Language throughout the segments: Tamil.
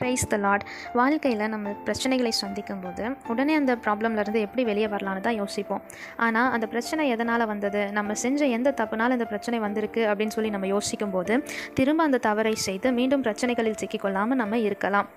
ப்ரைஸ் த லாட் வாழ்க்கையில் நம்ம பிரச்சனைகளை சந்திக்கும் போது உடனே அந்த ப்ராப்ளம்லேருந்து எப்படி வெளியே வரலான்னு தான் யோசிப்போம். ஆனால் அந்த பிரச்சனை எதனால் வந்தது? நம்ம செஞ்ச எந்த தப்புனால இந்த பிரச்சனை வந்திருக்கு? அப்படின்னு சொல்லி நம்ம யோசிக்கும் போது திரும்ப அந்த தவறை செய்து மீண்டும் பிரச்சனைகளில் சிக்கிக்கொள்ளாமல் நம்ம இருக்கலாம்.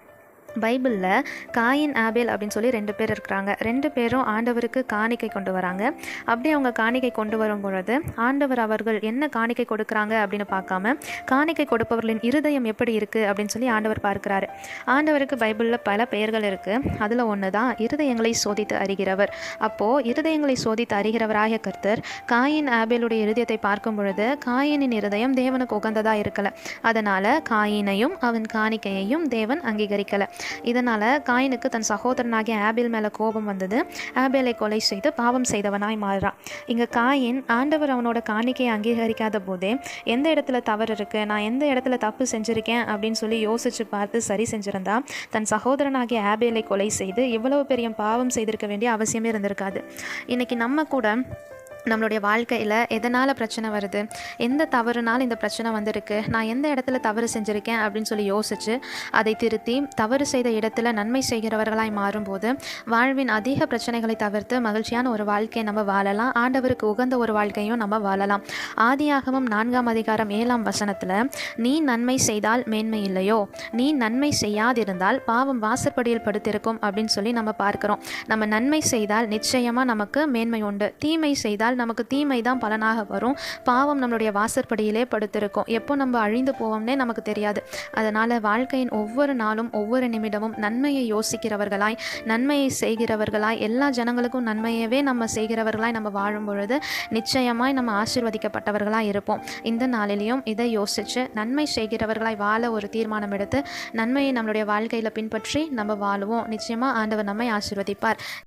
பைபிளில் காயின் ஆபேல் அப்படின்னு சொல்லி ரெண்டு பேர் இருக்கிறாங்க. ரெண்டு பேரும் ஆண்டவருக்கு காணிக்கை கொண்டு வராங்க. அப்படி அவங்க காணிக்கை கொண்டு வரும் பொழுது ஆண்டவர் அவர்கள் என்ன காணிக்கை கொடுக்குறாங்க அப்படின்னு பார்க்காம காணிக்கை கொடுப்பவர்களின் இருதயம் எப்படி இருக்குது அப்படின்னு சொல்லி ஆண்டவர் பார்க்குறாரு. ஆண்டவருக்கு பைபிளில் பல பெயர்கள் இருக்குது அதில் ஒன்று தான் இருதயங்களை சோதித்து அறிகிறவர். அப்போது இருதயங்களை சோதித்து அறிகிறவராக கர்த்தர் காயின் ஆபேலுடைய இருதயத்தை பார்க்கும் பொழுது காயினின் இருதயம் தேவனுக்கு உகந்ததாக இருக்கலை. அதனால் காயினையும் அவன் காணிக்கையையும் தேவன் அங்கீகரிக்கலை. இதனால் காயினுக்கு தன் சகோதரனாகிய ஆபேல் மேலே கோபம் வந்தது. ஆபேலை கொலை செய்து பாவம் செய்தவனாய் மாறுறான். இங்கே காயின் ஆண்டவர் அவனோட காணிக்கையை அங்கீகரிக்காத போதே எந்த இடத்துல தவறு இருக்குது நான் எந்த இடத்துல தப்பு செஞ்சுருக்கேன்? அப்படின்னு சொல்லி யோசித்து பார்த்து சரி செஞ்சுருந்தா தன் சகோதரனாகிய ஆபேலை கொலை செய்து இவ்வளவு பெரிய பாவம் செய்திருக்க வேண்டிய அவசியமே இருந்திருக்காது. இன்றைக்கி நம்ம கூட நம்மளுடைய வாழ்க்கையில் எதனால் பிரச்சனை வருது? எந்த தவறுனால் இந்த பிரச்சனை வந்திருக்கு? நான் எந்த இடத்துல தவறு செஞ்சுருக்கேன் அப்படின்னு சொல்லி யோசித்து அதை திருத்தி தவறு செய்த இடத்துல நன்மை செய்கிறவர்களாய் மாறும்போது வாழ்வின் அதிக பிரச்சனைகளை தவிர்த்து மகிழ்ச்சியான ஒரு வாழ்க்கையை நம்ம வாழலாம். ஆண்டவருக்கு உகந்த ஒரு வாழ்க்கையும் நம்ம வாழலாம். ஆதியாகமும் நான்காம் அதிகாரம் ஏழாம் வசனத்தில் நீ நன்மை செய்தால் மேன்மை இல்லையோ? நீ நன்மை செய்யாதிருந்தால் பாவம் வாசற்படியில் படுத்திருக்கும் அப்படின்னு சொல்லி நம்ம பார்க்குறோம். நம்ம நன்மை செய்தால் நிச்சயமாக நமக்கு மேன்மை உண்டு. தீமை செய்தால் நமக்கு தீமை தான் பலனாக வரும். பாவம் நம்மளுடைய வாசற்படியிலே படுத்திருக்கும். எப்போ நம்ம அழிந்து போவோம்னே நமக்கு தெரியாது. அதனால் வாழ்க்கையின் ஒவ்வொரு நாளும் ஒவ்வொரு நிமிடமும் நன்மையை யோசிக்கிறவர்களாய் நன்மையை செய்கிறவர்களாய் எல்லா ஜனங்களுக்கும் நன்மையவே நம்ம செய்கிறவர்களாய் நம்ம வாழும் பொழுது நிச்சயமாய் நம்ம ஆசிர்வதிக்கப்பட்டவர்களாக இருப்போம். இந்த நாளிலையும் இதை யோசித்து நன்மை செய்கிறவர்களாய் வாழ ஒரு தீர்மானம் எடுத்து நன்மையை நம்மளுடைய வாழ்க்கையில் பின்பற்றி நம்ம வாழுவோம். நிச்சயமாக ஆண்டவர் நம்மை ஆசிர்வதிப்பார்.